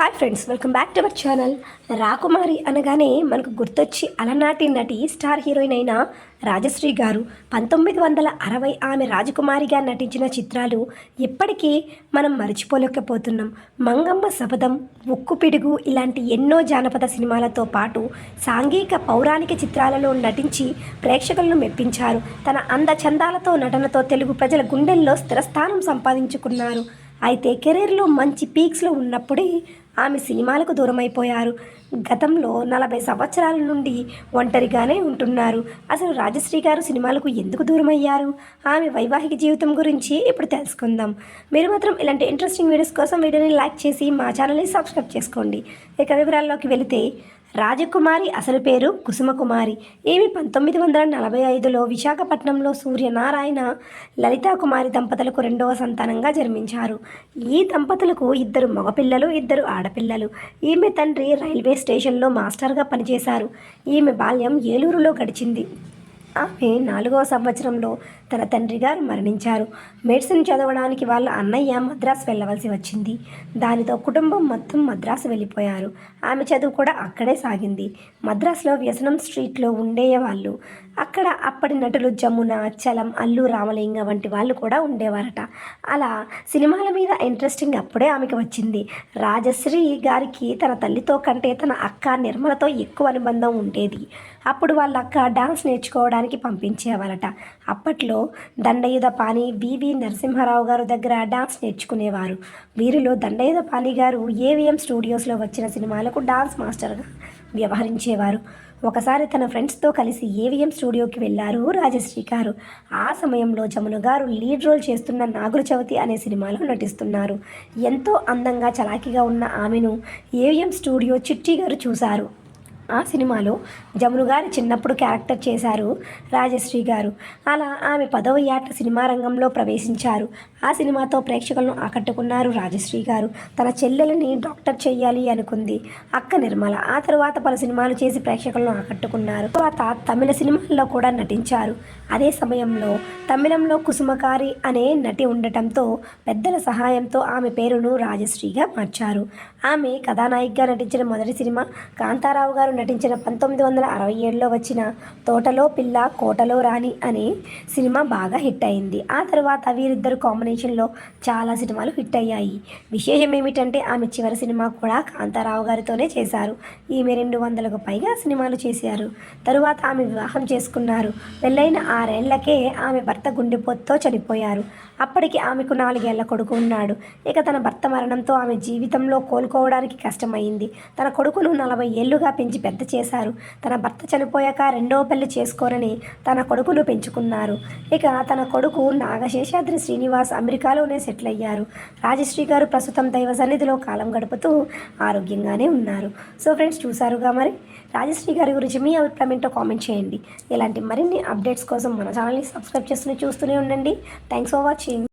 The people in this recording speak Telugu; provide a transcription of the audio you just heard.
Hi friends welcome back to our channel. రాకుమారి అనగానే మనకు గుర్తొచ్చి అలనాటి నటి స్టార్ హీరోయిన్ అయిన రాజశ్రీ గారు పంతొమ్మిది వందల అరవై ఆమె రాజకుమారిగా నటించిన చిత్రాలు ఎప్పటికీ మనం మర్చిపోలేకపోతున్నాం. మంగమ్మ శపథం ఉక్కు పిడుగు ఇలాంటి ఎన్నో జానపద సినిమాలతో పాటు సాంఘిక పౌరాణిక చిత్రాలలో నటించి ప్రేక్షకులను మెప్పించారు. తన అందచందాలతో నటనతో తెలుగు ప్రజల గుండెల్లో స్థిరస్థానం సంపాదించుకున్నారు. అయితే కెరీర్లో మంచి పీక్స్లో ఉన్నప్పుడే ఆమె సినిమాలకు దూరమైపోయారు. గతంలో నలభై సంవత్సరాల నుండి ఒంటరిగానే ఉంటున్నారు. అసలు రాజశ్రీ గారు సినిమాలకు ఎందుకు దూరమయ్యారు? ఆమె వైవాహిక జీవితం గురించి ఇప్పుడు తెలుసుకుందాం. మీరు మాత్రం ఇలాంటి ఇంట్రెస్టింగ్ వీడియోస్ కోసం వీడియోని లైక్ చేసి మా ఛానల్ని సబ్స్క్రైబ్ చేసుకోండి. ఇక వివరాల్లోకి వెళితే రాజకుమారి అసలు పేరు కుసుమకుమారి. ఈమె పంతొమ్మిది వందల నలభై ఐదులో విశాఖపట్నంలో సూర్యనారాయణ లలితా కుమారి దంపతులకు రెండవ సంతానంగా జన్మించారు. ఈ దంపతులకు ఇద్దరు మగపిల్లలు ఇద్దరు ఆడపిల్లలు. ఈమె తండ్రి రైల్వే స్టేషన్లో మాస్టర్గా పనిచేశారు. ఈమె బాల్యం ఏలూరులో గడిచింది. ఆమె నాలుగవ సంవత్సరంలో తన తండ్రి గారు మరణించారు. మెడిసిన్ చదవడానికి వాళ్ళ అన్నయ్య మద్రాసు వెళ్ళవలసి వచ్చింది. దానితో కుటుంబం మొత్తం మద్రాసు వెళ్ళిపోయారు. ఆమె చదువు కూడా అక్కడే సాగింది. మద్రాసులో వ్యసనం స్ట్రీట్లో ఉండేవాళ్ళు అక్కడ అప్పటి నటులు జమున చలం అల్లు రామలింగ వంటి వాళ్ళు కూడా ఉండేవారట. అలా సినిమాల మీద ఇంట్రెస్టింగ్ అప్పుడే ఆమెకి వచ్చింది. రాజశ్రీ గారికి తన తల్లితో కంటే తన అక్క నిర్మలతో ఎక్కువ అనుబంధం ఉండేది. అప్పుడు వాళ్ళ అక్క డాన్స్ నేర్చుకోవడానికి పంపించేవారట అప్పట్లో దండయుధ పాణి వివి నరసింహారావు గారు దగ్గర డాన్స్ నేర్చుకునేవారు. వీరిలో దండయుధ పాణి గారు ఏవిఎం స్టూడియోస్లో వచ్చిన సినిమాలకు డాన్స్ మాస్టర్గా వ్యవహరించేవారు. ఒకసారి తన ఫ్రెండ్స్తో కలిసి ఏవిఎం స్టూడియోకి వెళ్ళారు రాజశ్రీ గారు ఆ సమయంలో జమున గారు లీడ్ రోల్ చేస్తున్న నాగుల చవితి అనే సినిమాలో నటిస్తున్నారు. ఎంతో అందంగా చలాకీగా ఉన్న ఆమెను ఏవిఎం స్టూడియో చిట్టి గారు చూశారు. ఆ సినిమాలో జమును గారి చిన్నప్పుడు క్యారెక్టర్ చేశారు రాజశ్రీ గారు. అలా ఆమె పదవ ఏట సినిమా రంగంలో ప్రవేశించారు. ఆ సినిమాతో ప్రేక్షకులను ఆకట్టుకున్నారు రాజశ్రీ గారు. తన చెల్లెలని డాక్టర్ చేయాలి అనుకుంది. అక్క నిర్మల ఆ తర్వాత పలు సినిమాలు చేసి ప్రేక్షకులను ఆకట్టుకున్నారు. తర్వాత తమిళ సినిమాల్లో కూడా నటించారు. అదే సమయంలో తమిళంలో కుసుమకారి అనే నటి ఉండటంతో పెద్దల సహాయంతో ఆమె పేరును రాజశ్రీగా మార్చారు. ఆమె కథానాయికగా నటించిన మొదటి సినిమా కాంతారావు గారు నటించిన పంతొమ్మిది వందల అరవై ఏడులో వచ్చిన తోటలో పిల్ల కోటలో రాణి అనే సినిమా బాగా హిట్ అయింది. ఆ తర్వాత వీరిద్దరు కాంబినేషన్లో చాలా సినిమాలు హిట్ అయ్యాయి. విశేషం ఏమిటంటే ఆమె చివరి సినిమా కూడా కాంతారావు గారితోనే చేశారు. ఈమె రెండు వందలకు పైగా సినిమాలు చేశారు. తరువాత ఆమె వివాహం చేసుకున్నారు. పెళ్ళైన ఆరేళ్ళకే ఆమె భర్త గుండెపోతుతో చనిపోయారు. అప్పటికి ఆమెకు నాలుగేళ్ళ కొడుకు ఉన్నాడు. ఇక తన భర్త మరణంతో ఆమె జీవితంలో కోలుకోవడానికి కష్టమైంది. తన కొడుకును నలభై ఏళ్ళుగా పెంచి పెద్ద చేశారు. తన భర్త చనిపోయాక రెండవ పెళ్ళి చేసుకోరని తన కొడుకులు పెంచుకున్నారు. ఇక తన కొడుకు నాగశేషాద్రి శ్రీనివాస్ అమెరికాలోనే సెటిల్ అయ్యారు. రాజశ్రీ గారు ప్రస్తుతం దైవ సన్నిధిలో కాలం గడుపుతూ ఆరోగ్యంగానే ఉన్నారు. సో ఫ్రెండ్స్ చూసారుగా మరి? రాజశ్రీ గారి గురించి మీ అభిప్రాయం ఏంటో కామెంట్ చేయండి. ఇలాంటి మరిన్ని అప్డేట్స్ కోసం మన ఛానల్ని సబ్స్క్రైబ్ చేసుకుని చూస్తూనే ఉండండి. Thanks for watching.